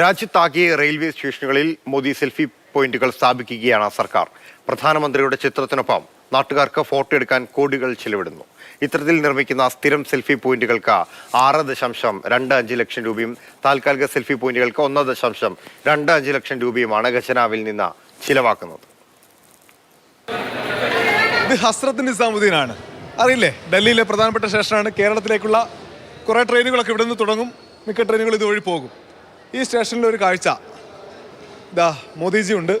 രാജ്യത്താകെ railway സ്റ്റേഷനുകളിൽ Modi selfie പോയിന്റുകൾ സ്ഥാപിക്കുകയാണ് സർക്കാർ. പ്രധാനമന്ത്രിയുടെ ചിത്രത്തിനൊപ്പം നാട്ടുകാർക്ക് ഫോട്ടോ എടുക്കാൻ കോടികൾ ചെലവിടുന്നു. ഇത്തരത്തിൽ നിർമ്മിക്കുന്ന സ്ഥിരം സെൽഫി പോയിന്റുകൾക്ക് ആറ് ദശാംശം രണ്ട് അഞ്ച് ലക്ഷം രൂപയും താൽക്കാലിക സെൽഫി പോയിന്റുകൾക്ക് ഒന്ന് ദശാംശം രണ്ട് അഞ്ച് ലക്ഷം രൂപയുമാണ് ഖജനാവിൽ നിന്ന് ചിലവാക്കുന്നത്. ഹസ്രത്ത് നിസാമുദ്ദീനാണ്. അറിയില്ലേ? ഡൽഹിയിലെ പ്രധാനപ്പെട്ട സ്റ്റേഷനാണ് കേരളത്തിലേക്കുള്ള കുറേ ട്രെയിനുകളൊക്കെ ഇവിടെ നിന്ന് തുടങ്ങും. മിക്ക ട്രെയിനുകൾ ഇതുവഴി പോകും. ഈ സ്റ്റേഷനിലൊരു കാഴ്ച. ഇതാ മോദിജി ഉണ്ട്.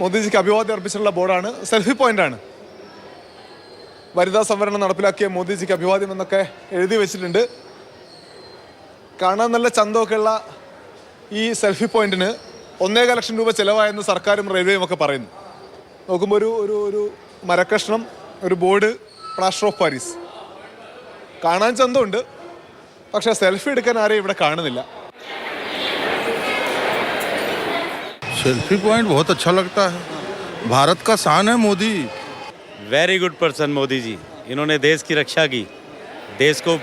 മോദിജിക്ക് അഭിവാദ്യം അർപ്പിച്ചിട്ടുള്ള ബോർഡാണ്. സെൽഫി പോയിന്റാണ്. വനിതാ സംവരണം നടപ്പിലാക്കിയ മോദിജിക്ക് അഭിവാദ്യം എന്നൊക്കെ എഴുതി വെച്ചിട്ടുണ്ട്. കാണാൻ നല്ല ചന്തമൊക്കെയുള്ള ഈ സെൽഫി പോയിന്റിന് ഒന്നേക ലക്ഷം രൂപ ചിലവായെന്ന് സർക്കാരും റെയിൽവേയും ഒക്കെ പറയുന്നു. നോക്കുമ്പോൾ ഒരു ഒരു ഒരു മരക്കഷ്ണം ഒരു ബോർഡ് പ്ലാസ്റ്റർ ഓഫ് പാരീസ്. കാണാൻ ചന്തമുണ്ട്. പക്ഷേ സെൽഫി എടുക്കാൻ ആരെയും ഇവിടെ കാണുന്നില്ല सेल्फी पॉइंट बहुत अच्छा लगता है भारत का शान है Modi very good person Modi ji इन्होंने देश की रक्षा की देश को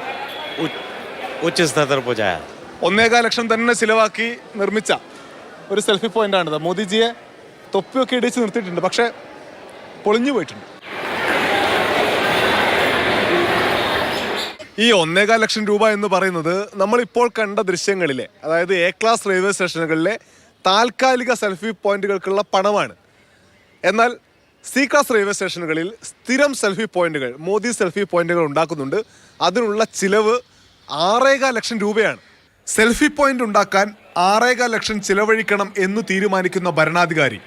उच्च उच्च स्तर पर पहुंचाया ഒന്നേകാൽ ലക്ഷം തന്നെ ചിലവാക്കി നിർമ്മിച്ച ഒരു സെൽഫി പോയിന്റാണിത് മോദിജിയെ തൊപ്പിയൊക്കെ ഇടിച്ച് നിർത്തിയിട്ടുണ്ട് പക്ഷേ പൊളിഞ്ഞു പോയിട്ടുണ്ട് ഈ ഒന്നേകാൽ ലക്ഷം രൂപ എന്ന് പറയുന്നത് നമ്മളിപ്പോൾ കണ്ട ദൃശ്യങ്ങളിലെ അതായത് എ ക്ലാസ് റെയിൽവേ സ്റ്റേഷനുകളിലെ താൽക്കാലിക സെൽഫി പോയിന്റുകൾക്കുള്ള പണമാണ്. എന്നാൽ സി ക്ലാസ് റെയിൽവേ സ്റ്റേഷനുകളിൽ സ്ഥിരം സെൽഫി പോയിന്റുകൾ മോദി സെൽഫി പോയിന്റുകൾ ഉണ്ടാക്കുന്നുണ്ട്. അതിനുള്ള ചിലവ് ആറേകാൽ ലക്ഷം രൂപയാണ്. സെൽഫി പോയിന്റ് ഉണ്ടാക്കാൻ ആറേകാൽ ലക്ഷം ചിലവഴിക്കണം എന്ന് തീരുമാനിക്കുന്ന ഭരണാധികാരി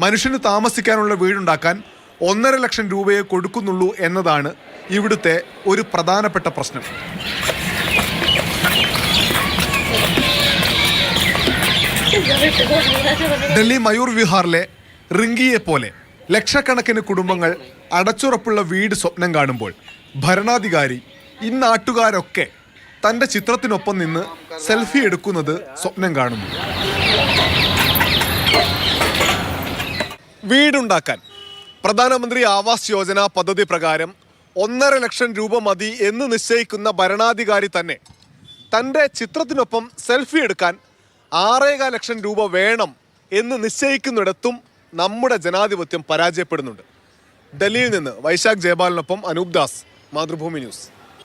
മനുഷ്യന് താമസിക്കാനുള്ള വീടുണ്ടാക്കാൻ ഒന്നര ലക്ഷം രൂപയെ കൊടുക്കുന്നുള്ളൂ എന്നതാണ് ഇവിടുത്തെ ഒരു പ്രധാനപ്പെട്ട പ്രശ്നം. ഡൽഹി മയൂർ വിഹാറിലെ റിങ്കിയെ പോലെ ലക്ഷക്കണക്കിന് കുടുംബങ്ങൾ അടച്ചുറപ്പുള്ള വീട് സ്വപ്നം കാണുമ്പോൾ ഭരണാധികാരി ഇന്നാട്ടുകാരൊക്കെ തന്റെ ചിത്രത്തിനൊപ്പം നിന്ന് സെൽഫി എടുക്കുന്നത് സ്വപ്നം കാണുന്നു. വീടുണ്ടാക്കാൻ പ്രധാനമന്ത്രി ആവാസ് യോജന പദ്ധതി പ്രകാരം ഒന്നര ലക്ഷം രൂപ മതി എന്ന് നിശ്ചയിക്കുന്ന ഭരണാധികാരി തന്നെ തന്റെ ചിത്രത്തിനൊപ്പം സെൽഫി എടുക്കാൻ ആറേകാൽ ലക്ഷം രൂപ വേണം എന്ന് നിശ്ചയിക്കുന്നിടത്തും നമ്മുടെ ജനാധിപത്യം പരാജയപ്പെടുന്നുണ്ട്. ഡൽഹിയിൽ നിന്ന് വൈശാഖ് ജയപാലിനൊപ്പം അനൂപ് ദാസ് മാതൃഭൂമി ന്യൂസ്.